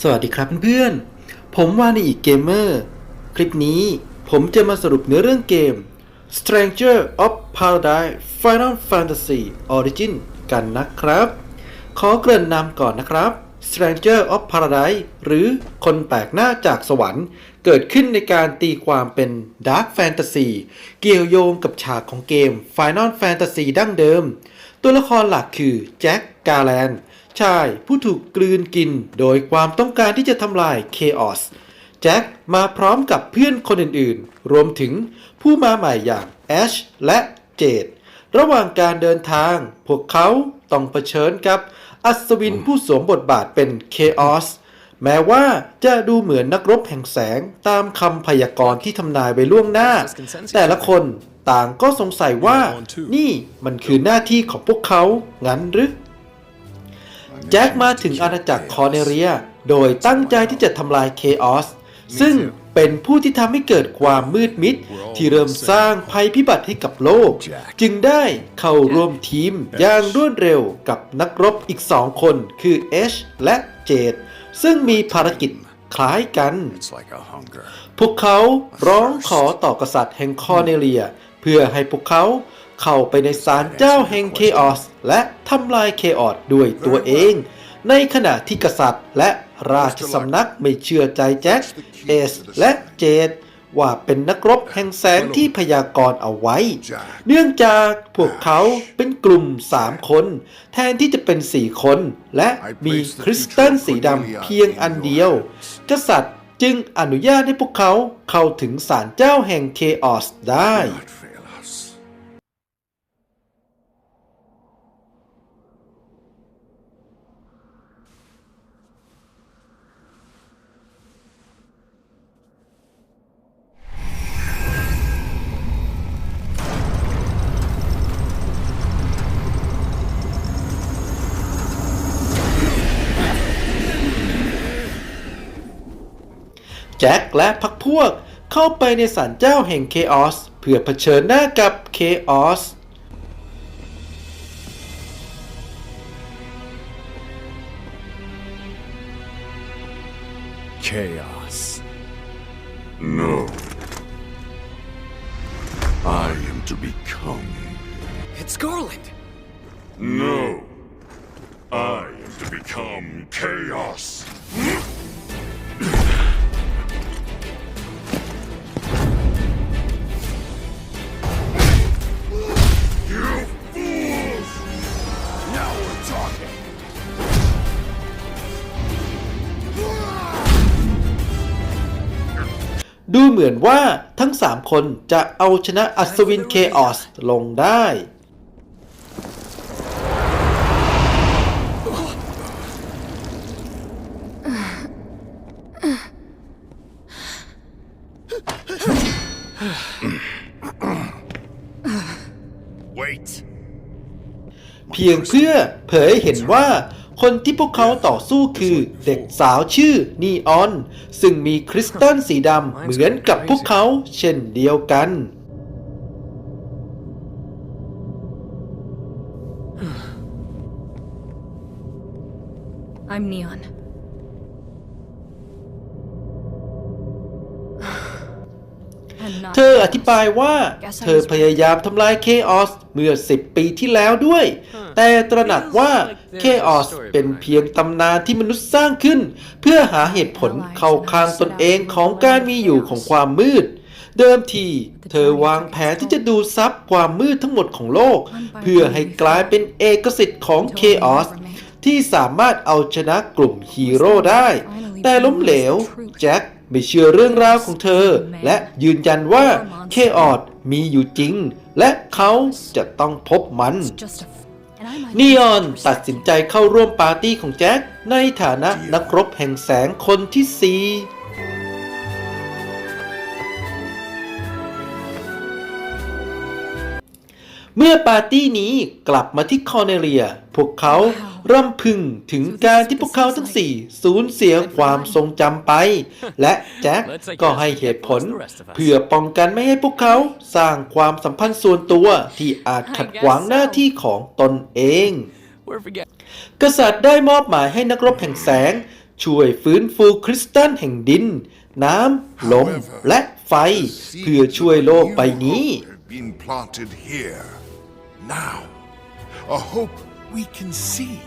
สวัสดีครับเพื่อนๆ ผมวาในอีกเกมเมอร์ คลิปนี้ผมจะมาสรุปเนื้อเรื่องเกม Stranger of Paradise Final Fantasy Origin กันนะครับ ขอเกริ่นนำก่อนนะครับ Stranger of Paradise หรือคนแปลกหน้าจากสวรรค์ เกิดขึ้นในการตีความเป็น Dark Fantasy เกี่ยวโยงกับฉากของเกม Final Fantasy ดั้งเดิม ตัวละครหลักคือแจ็คกาแลน ชายผู้ถูกกลืนกินโดยความต้องการที่จะทำลายเคออสแจ็คมาพร้อมกับเพื่อนคนอื่นๆ รวมถึงผู้มาใหม่อย่างแอชและเจดระหว่างการเดินทาง พวกเขาต้องเผชิญกับอัศวินผู้สวมบทบาทเป็นเคออสแม้ว่าจะดูเหมือนนักรบแห่งแสงตามคำพยากรณ์ที่ทำนายไว้ล่วงหน้า แต่ละคนต่างก็สงสัยว่านี่มันคือหน้าที่ของพวกเขางั้นหรือ แจ็คมาถึงอาณาจักรคอร์เนเรีย โดยตั้งใจที่จะทำลายเคออสซึ่งเป็นผู้ที่ทำให้เกิดความมืดมิด ที่เริ่มสร้างภัยพิบัติให้กับโลก จึงได้เข้าร่วมทีมอย่างรวดเร็วกับนักรบอีกสองคนคือเอชและเจดซึ่งมีภารกิจคล้ายกัน It's like a hunger. พวกเขาร้องขอต่อกษัตริย์แห่งคอร์เนเลีย เพื่อให้พวกเขา เข้าไปในศาลเจ้าแห่งเคออสและทำลายเคออสด้วยตัวเอง ในขณะที่กษัตริย์และราชสำนักไม่เชื่อใจแจ็คเอสและเจดว่าเป็นนักรบแห่งแสงที่พยากรณ์เอาไว้ เนื่องจากพวกเขาเป็นกลุ่ม3คน แทนที่จะเป็น4คน และมีคริสตัลสีดำเพียงอันเดียว กษัตริย์จึงอนุญาตให้พวกเขาเข้าถึงศาลเจ้าแห่งเคออสได้ จ็คและพักพวกเข้าไปในศาลเจ้าแห่งเคออสเพื่อเผชิญหน้ากับเคออส Chaos. No. I am to become. It's Garland! No. I am to become chaos. เหมือนว่าทั้ง 3 คนจะเอาชนะอัศวินเคออสลงได้ Wait. เพียงเพื่อเผยให้เห็นว่า คนที่พวกเขาต่อสู้คือเด็กสาวชื่อนีออน ซึ่งมีคริสตัลสีดำเหมือนกับพวกเขาเช่นเดียวกัน I'm Neon. เธออธิบายว่าเธอพยายามทำลายเคออสเมื่อ 10 ปีที่แล้วด้วย แต่ตระหนักว่าเคออสเป็นเพียงตำนานที่มนุษย์สร้างขึ้น เพื่อหาเหตุผลเข้าข้างตนเองของการมีอยู่ของความมืดเดิมทีเธอวางแผนที่จะดูซับความมืดทั้งหมดของโลก เพื่อให้กลายเป็นเอกสิทธิ์ของเคออสที่สามารถเอาชนะกลุ่มฮีโร่ได้ แต่ล้มเหลว แจ็ค ไม่เชื่อเรื่องราวของเธอ และยืนยันว่าเคออดมีอยู่จริง และเขาจะต้องพบมัน It's just a. f- And I might นีออนตัดสินใจเข้าร่วมปาร์ตี้ของแจ็คในฐานะนักรบแห่งแสงคนที่สี่ เมื่อปาร์ตี้นี้กลับมาที่คอร์เนเลีย พวกเขาร่ำพึงถึงการที่พวกเขาทั้งสี่สูญเสียความทรงจำไป และแจ็คก็ให้เหตุผล เพื่อป้องกันไม่ให้พวกเขาสร้างความสัมพันธ์ส่วนตัวที่อาจขัดขวางหน้าที่ของตนเอง We're forget. กษัตริย์ได้มอบหมายให้นักรบแห่งแสง ช่วยฟื้นฟูคริสตัลแห่งดิน น้ำลมและไฟ เพื่อช่วยโลกใบนี้ Hope have been planted here. Now, a hope we can see.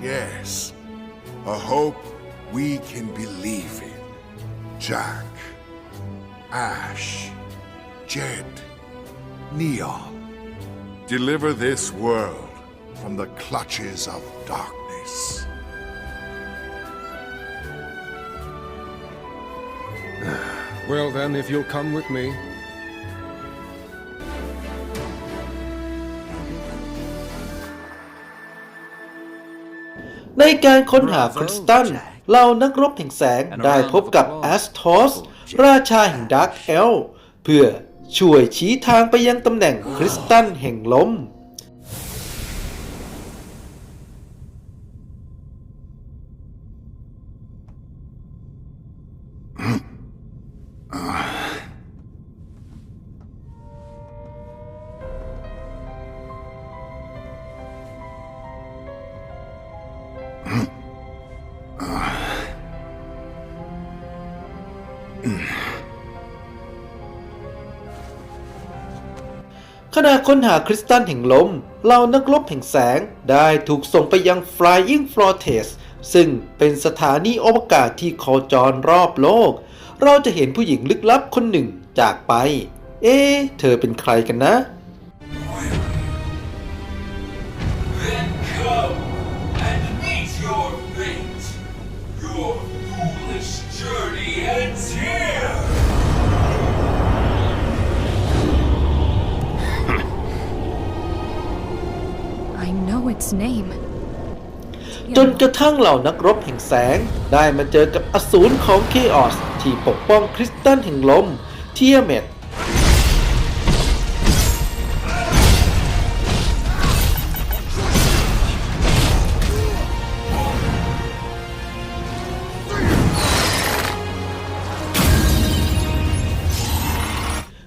Yes, a hope we can believe in. Jack, Ash, Jed, Neon, deliver this world from the clutches of darkness. Well, then, if you'll come with me. ในการค้นหาคริสตัลเหล่านักรบแห่งแสงได้พบกับแอสทอสราชาแห่งดาร์กเอล เพื่อช่วยชี้ทางไปยังตำแหน่งคริสตัลแห่งลม ณะค้นหาคริสตัลแห่งลมเหล่านักรบแห่งแสง ได้ถูกส่งไปยัง Flying Fortress ซึ่งเป็นสถานีอวกาศที่โคจรรอบโลก เราจะเห็นผู้หญิงลึกลับคนหนึ่งจากไป เอ๊เธอเป็นใครกันนะ its name. จนกระทั่งเหล่านักรบแห่งแสง ได้มาเจอกับอสูรของเคออสที่ปกป้องคริสตัลแห่งลม เทียเมต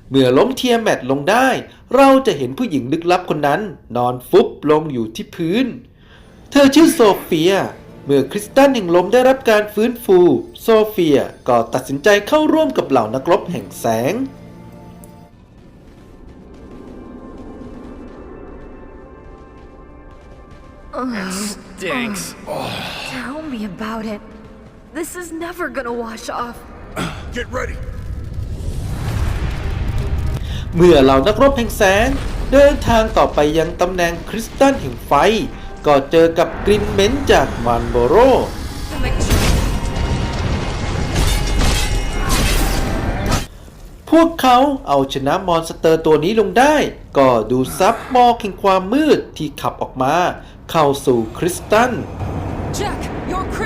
เมื่อล้มเทียแมตลงได้ เราจะเห็นผู้หญิงลึกลับคนนั้น นอนฟุบลงอยู่ที่พื้น เธอชื่อโซเฟีย เมื่อคริสตัลแห่งลมได้รับการฟื้นฟู โซเฟียก็ตัดสินใจเข้าร่วมกับเหล่านักรบแห่งแสง Stinks. Tell me about it. This is never gonna wash off. Get ready. เมื่อเหล่านักรบแห่งแสง เดินทางต่อไปยังตำแหน่งคริสตัลแห่งไฟ ก็เจอกับกลิ่นเหม็นจากมันโบโรพวกเขาเอาชนะมอนสเตอร์ตัวนี้ลงได้ ก็ดูซับมอกแห่งความมืดที่ขับออกมา เข้าสู่คริสตัล Jack, your crystal!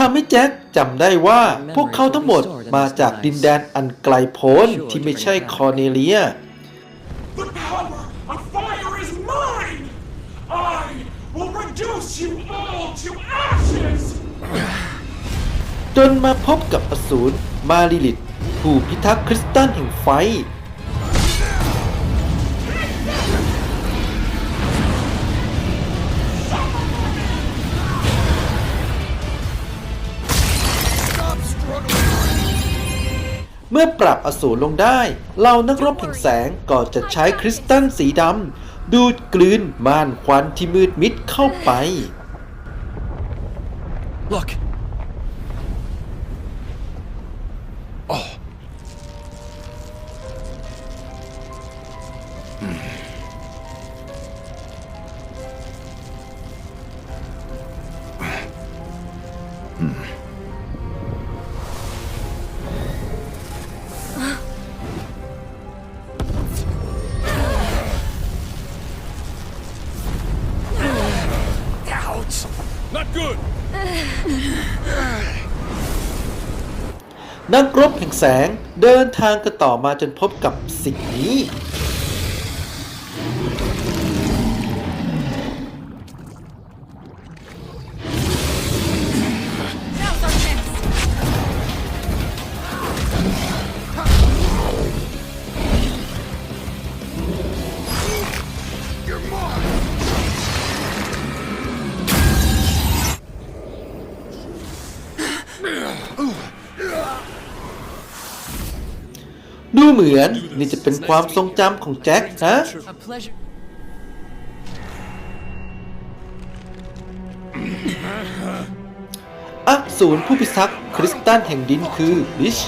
ทำให้แจ็คจำได้ว่าพวกเขาทั้งหมดมาจากดินแดนอันไกลโพ้นที่ไม่ใช่คอร์เนเลีย The power of fire is mine! I will reduce you all to ashes! จนมาพบกับอสูรมาลิลิตผู้พิทักษ์คริสตัลแห่งไฟ มื่อปรับอสูรลงได้เหล่านักรบแห่งแสงก็จะใช้คริสตัลสีดำดูดกลืนม่านควันที่มืดมิดเข้าไป Look. นักรบแห่งแสงเดินทางกันต่อมาจนพบกับสิ่งนี้ เหมือนนี่จะเป็นความทรงจำของแจ็คนะ A pleasure. อสูรผู้พิทักษ์คริสตันแห่งดินคือลิช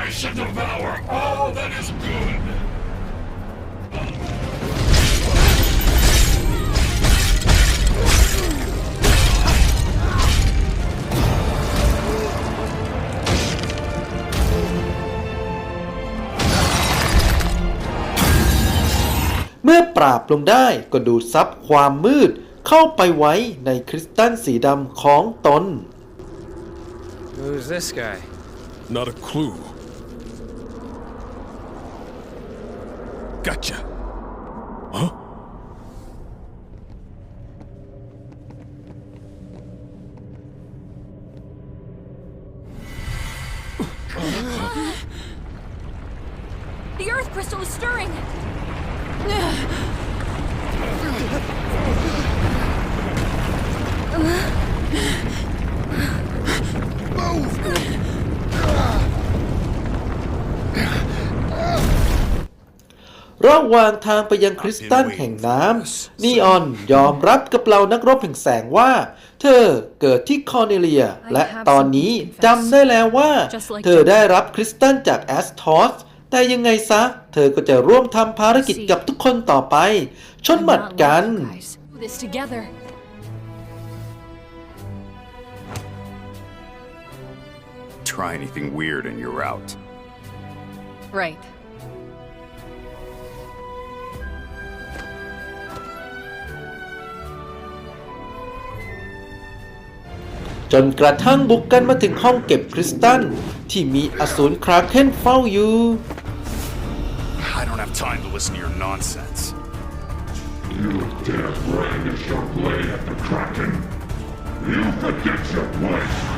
I shall devour all that is good. ปราบลงได้ก็ดูดซับความมืดเข้าไปไว้ในคริสตัลสีดำของตน Who's this guy? Not a clue. Gotcha. Huh? The Earth Crystal is stirring! ระหว่างทางไปยังคริสตัลแห่งน้ำนีออนยอมรับกับเรานักรบแห่งแสงว่า เธอเกิดที่คอร์เนเลีย และตอนนี้จำได้แล้วว่า เธอได้รับคริสตัลจากแอสทอสแต่ยังไงซะ เธอก็จะร่วมทำภารกิจกับทุกคนต่อไป ชนหมัดกัน Guys, do this together. Try anything weird and you're out. Right. จนกระทั่งบุกกันมาถึงห้องเก็บคริสตัลที่มีอสูรคราเคนเฝ้าอยู่ I don't have time to listen to your nonsense. You dare brandish your blade at the Kraken. You forget your place.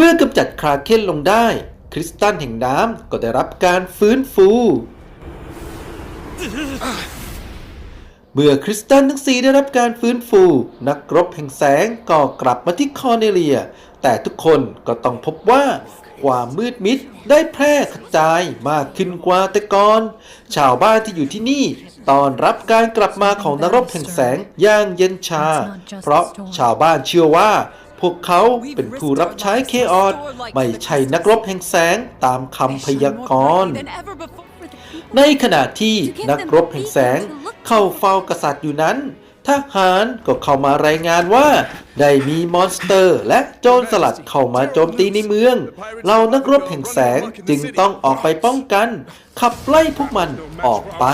เมื่อกำจัดคราเคนลงได้ คริสตัลแห่งน้ำก็ได้รับการฟื้นฟู เมื่อคริสตัลทั้งสี่ได้รับการฟื้นฟู นักรบแห่งแสงก็กลับมาที่คอร์เนเลีย แต่ทุกคนก็ต้องพบว่าความมืดมิดได้แพร่กระจายมากขึ้นกว่าแต่ก่อน ชาวบ้านที่อยู่ที่นี่ตอนรับการกลับมาของนักรบแห่งแสงอย่างเย็นชา เพราะชาวบ้านเชื่อว่า พวกเขาเป็นผู้รับใช้เคออสไม่ใช่นักรบแห่งแสงตามคำพยากรณ์ Than ever before. ในขณะที่นักรบแห่งแสงเข้าเฝ้ากษัตริย์อยู่นั้น ทหารก็เข้ามารายงานว่า ได้มีมอนสเตอร์ และโจรสลัดเข้ามาโจมตีในเมือง เรานักรบแห่งแสงจึงต้องออกไปป้องกัน ขับไล่พวกมันออกไป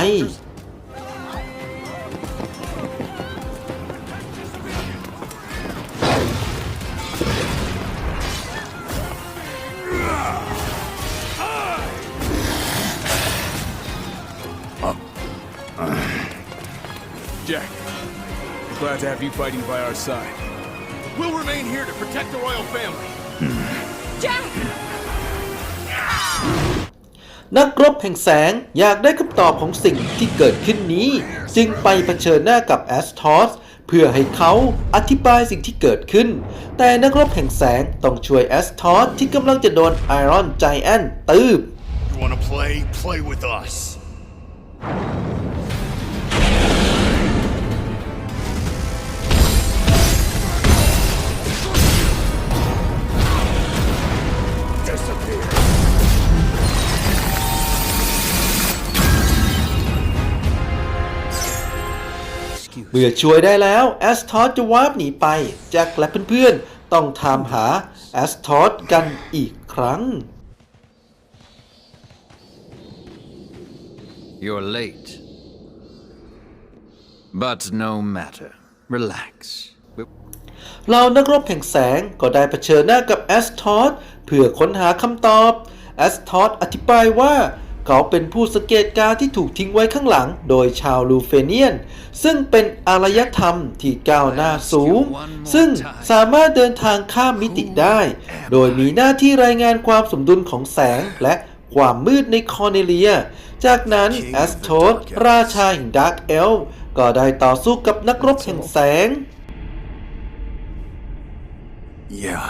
Glad to have you fighting by our side. We'll remain here to protect the royal family. Jack! นักรบแห่งแสงอยากได้คำตอบของสิ่งที่เกิดขึ้นนี้ จึงไปเผชิญหน้ากับแอสทอสเพื่อให้เขาอธิบายสิ่งที่เกิดขึ้น แต่นักรบแห่งแสงต้องช่วยแอสทอสที่กำลังจะโดนไอรอนไจแอนตืบ You wanna play? Play with us. เมื่อช่วยได้แล้วแอสทอสจะวาร์ปหนีไป แจ็คและเพื่อนๆ ต้องตามหาแอสทอสกันอีกครั้ง You're late. But no matter. Relax. We- เรานักรบแห่งแสงก็ได้เผชิญหน้ากับแอสทอสเพื่อค้นหาคำตอบแอสทอสอธิบายว่า เขาเป็นผู้สังเกตการที่ถูกทิ้งไว้ข้างหลัง โดยชาวลูเฟเนียน ซึ่งเป็นอารยธรรมที่ก้าวหน้าสูง ซึ่งสามารถเดินทางข้ามมิติได้ โดยมีหน้าที่รายงานความสมดุลของแสงและความมืดในคอร์เนเลีย จากนั้นแอสโทสราชาแห่งดาร์กเอลก็ได้ต่อสู้กับนักรบแห่งแสง Yeah.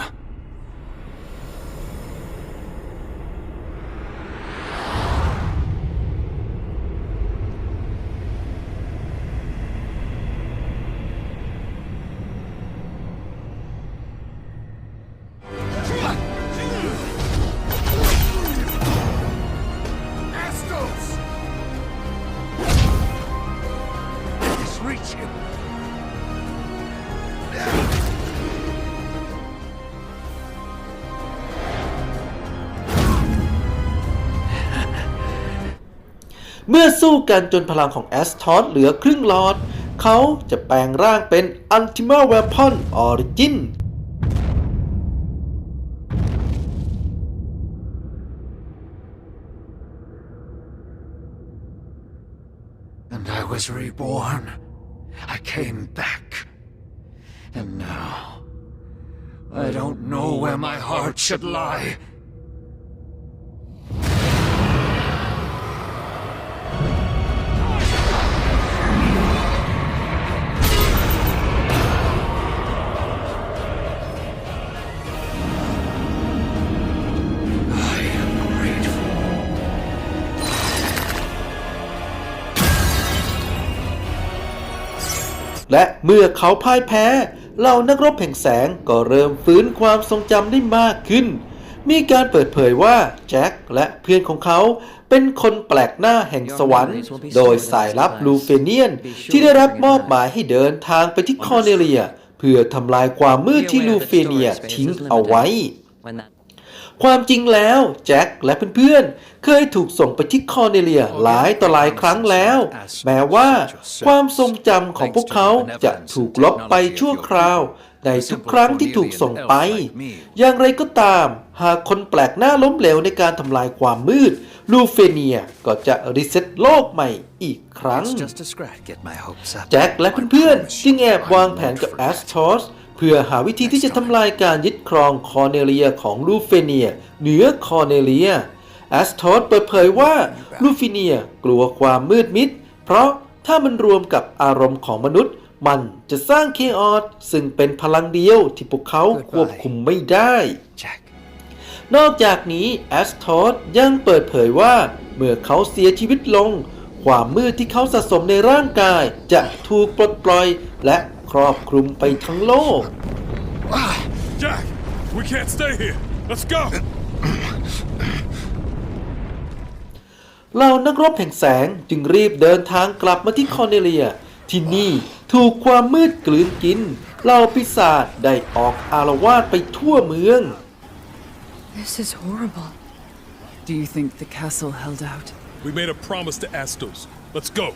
เมื่อสู้กันจนพลังของแอสทอสเหลือครึ่งหลอด เขาจะแปลงร่างเป็น Ultima Weapon Origin And I was reborn. I came back. And now. I don't know where my heart should lie. และเมื่อเขาพ่ายแพ้เหล่านักรบแห่งแสงก็เริ่มฟื้นความทรงจำได้มากขึ้น มีการเปิดเผยว่าแจ็คและเพื่อนของเขาเป็นคนแปลกหน้าแห่งสวรรค์ โดยสายลับลูเฟเนียน ที่ได้รับมอบหมายให้เดินทางไปที่คอเนเลีย เพื่อทำลายความมืดที่ลูเฟเนียทิ้งเอาไว้ ความจริงแล้วแจ็คและเพื่อนๆ เคยถูกส่งไปที่คอร์เนเลียหลายต่อหลายครั้งแล้ว แม้ว่าความทรงจำของพวกเขาจะถูกลบไปชั่วคราว ในทุกครั้งที่ถูกส่งไป อย่างไรก็ตาม หากคนแปลกหน้าล้มเหลวในการทำลายความมืด ลูเฟเนียก็จะรีเซ็ตโลกใหม่อีกครั้ง It's just a scratch. Get my hopes up. แจ็คและเพื่อนๆ จึงแอบวางแผนกับแอสทอส เพื่อหาวิธีที่จะทำลายการยึดครองคอร์เนเลียของลูเฟเนียเหนือคอร์เนเลียแอสทอสเปิดเผยว่าลูฟิเนียกลัวความมืดมิด เพราะถ้ามันรวมกับอารมณ์ของมนุษย์ มันจะสร้างเคออสซึ่งเป็นพลังเดียวที่พวกเขาควบคุมไม่ได้ นอกจากนี้แอสทอสยังเปิดเผยว่าเมื่อเขาเสียชีวิตลง ความมืดที่เขาสะสมในร่างกายจะถูกปลดปล่อยและครอบคลุมไปทั้งโลก Jack, we can't stay here. Let's go. เหล่านักรบแห่งแสงจึงรีบเดินทางกลับมาที่คอร์เนเลีย ที่นี่ถูกความมืดกลืนกินเหล่าปีศาจได้ออกอารวาสไปทั่วเมือง This is horrible. Do you think the castle held out? We made a promise to Astos. Let's go.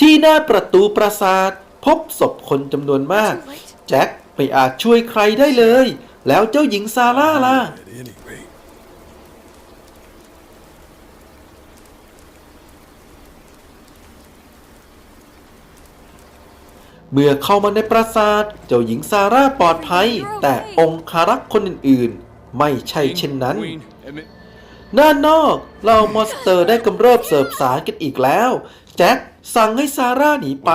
ที่หน้าประตูปราสาท พบศพคนจำนวนมาก แจ็คไม่อาจช่วยใครได้เลย แล้วเจ้าหญิงซาร่าล่ะ เมื่อเข้ามาในปราสาท เจ้าหญิงซาร่าปลอดภัย แต่องคารักษ์คนอื่นๆ ไม่ใช่เช่นนั้น Queen, and ma- ด้านอกเหล่ามอนสเตอร์ได้กำเริบเสิร์ฟสารกันอีกแล้ว แจ็คสั่งให้ซาร่าหนีไป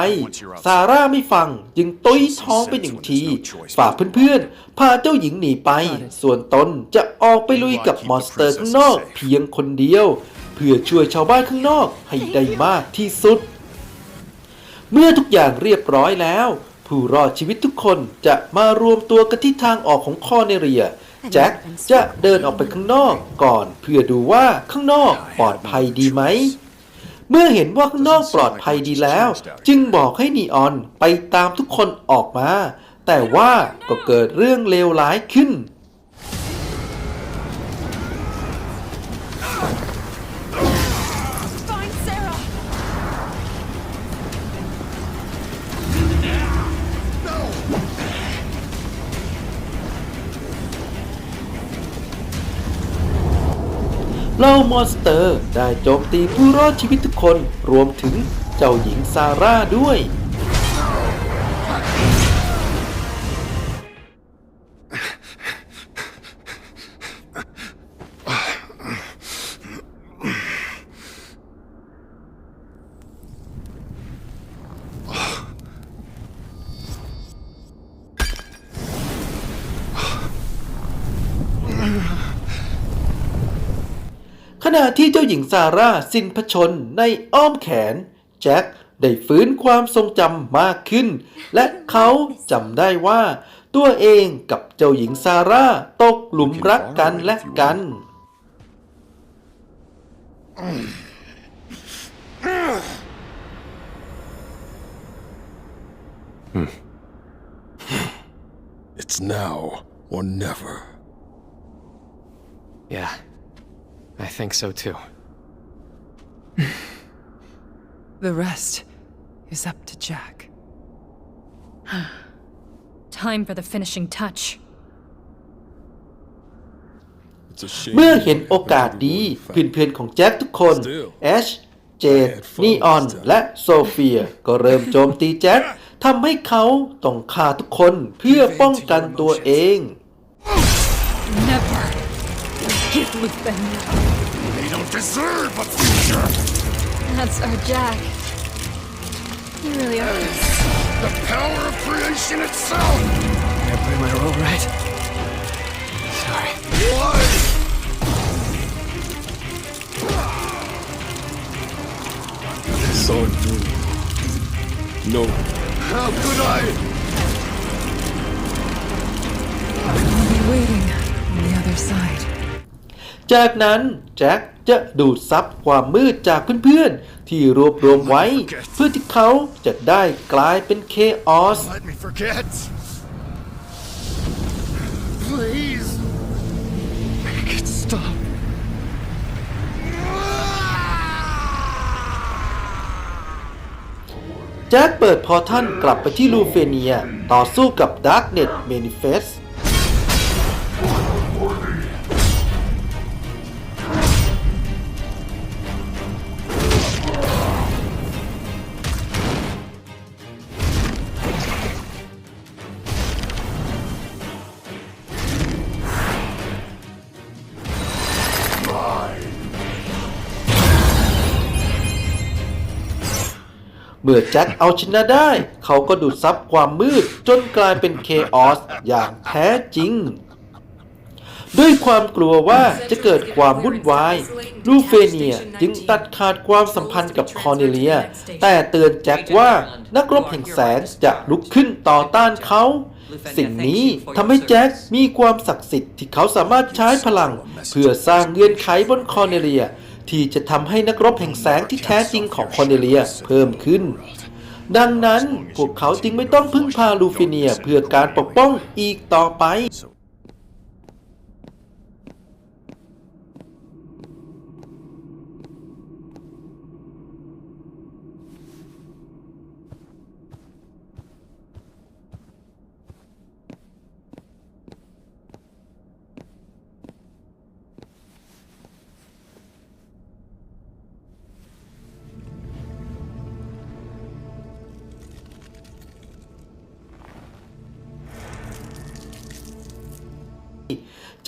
ซาร่าไม่ฟัง จึงตุ้ยท้องไปหนึ่งที ฝากเพื่อนๆ พาเจ้าหญิงหนีไป ส่วนตนจะออกไปลุยกับมอนสเตอร์ข้างนอกเพียงคนเดียว เพื่อช่วยชาวบ้านข้างนอกให้ได้มากที่สุด เมื่อทุกอย่างเรียบร้อยแล้ว ผู้รอดชีวิตทุกคนจะมารวมตัวกันที่ทางออกของคอร์เนเรียแจ็คจะเดินออกไปข้างนอกก่อน เพื่อดูว่าข้างนอกปลอดภัยดีไหม เมื่อเห็นว่าข้างนอกปลอดภัยดีแล้ว จึงบอกให้นีออนไปตามทุกคนออกมา แต่ว่าก็เกิดเรื่องเลวร้ายขึ้น เหล่ามอนสเตอร์ได้โจมตีผู้รอดชีวิตทุกคนรวมถึงเจ้าหญิงซาร่าด้วย ณะที่เจ้าหญิงซาร่าสิ้นพระชนในอ้อมแขน แจ็คได้ฟื้นความทรงจำมากขึ้น และเขาจำได้ว่า ตัวเองกับเจ้าหญิงซาร่าตกหลุมรักกันและกัน It's now or never. Yeah, I think so too. The rest is up to Jack. Time for the finishing touch. It's a shame. เมื่อเห็นโอกาสดีเพื่อนๆของแจ็คทุกคนแอชเจดนีออน และโซเฟีย ก็เริ่มโจมตีแจ็คทำให้เขาต้องฆ่าทุกคนเพื่อป้องกันตัวเอง Never. Give Lufenia. They don't deserve a future! That's our Jack. You really are. The power of creation itself! Did I play my role right? Sorry. Why? Saw it through. No, How could I? I'll be waiting on the other side. จากนั้นแจ็ค จะดูดซับความมืดจากเพื่อนๆ ที่รวบรวมไว้ เพื่อที่เขาจะได้กลายเป็นเคออส Let me forget. Please. Make it stop. แจ็คเปิดพอร์ทัลกลับไปที่ลูเฟเนีย ต่อสู้กับดาร์กเน็ตเมนิเฟส เมื่อแจ็คเอาชนะได้ เขาก็ดูดซับความมืดจนกลายเป็นเคออสอย่างแท้จริง ด้วยความกลัวว่าจะเกิดความวุ่นวาย ลูเฟเนียจึงตัดขาดความสัมพันธ์กับคอร์เนเลีย แต่เตือนแจ็คว่านักรบแห่งแสงจะลุกขึ้นต่อต้านเขาสิ่งนี้ทำให้แจ็คมีความศักดิ์สิทธิ์ที่เขาสามารถใช้พลัง เพื่อสร้างเงื่อนไขบนคอเนเลีย ที่จะทำให้นักรบแห่งแสงที่แท้จริงของคอนเดเลียเพิ่มขึ้น ดังนั้นพวกเขาจึงไม่ต้องพึ่งพาลูฟิเนียเพื่อการปกป้องอีกต่อไป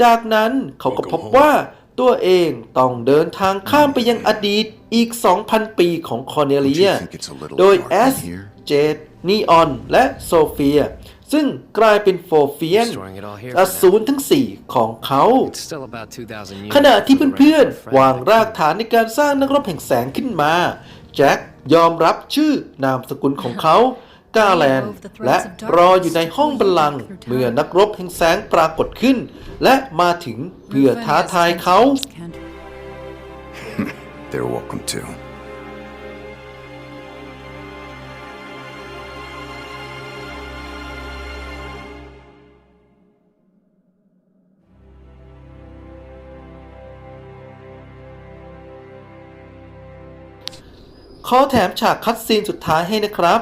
จากนั้นเขาก็พบว่าตัวเองต้องเดินทางข้ามไปยังอดีตอีก 2,000 ปีของคอร์เนเลีย โดยแอสเจดนีออน และโซเฟีย ซึ่งกลายเป็นโฟเฟียน Storing it all here อ for สูร now. ทั้ง 4 ของเขา It's still about 2,000 years. ขณะที่ before the เพื่อน right ๆวางรากฐานในการสร้างนักรบแห่งแสงขึ้นมา แจ็คยอมรับชื่อนามสกุลของเขา กาแลนและรออยู่ในห้องบัลลังก์เมื่อนักรบแห่งแสงปรากฏขึ้น และมาถึงเพื่อท้าทายเขา They're welcome to. ขอแถมฉากคัดซีนสุดท้ายให้นะครับ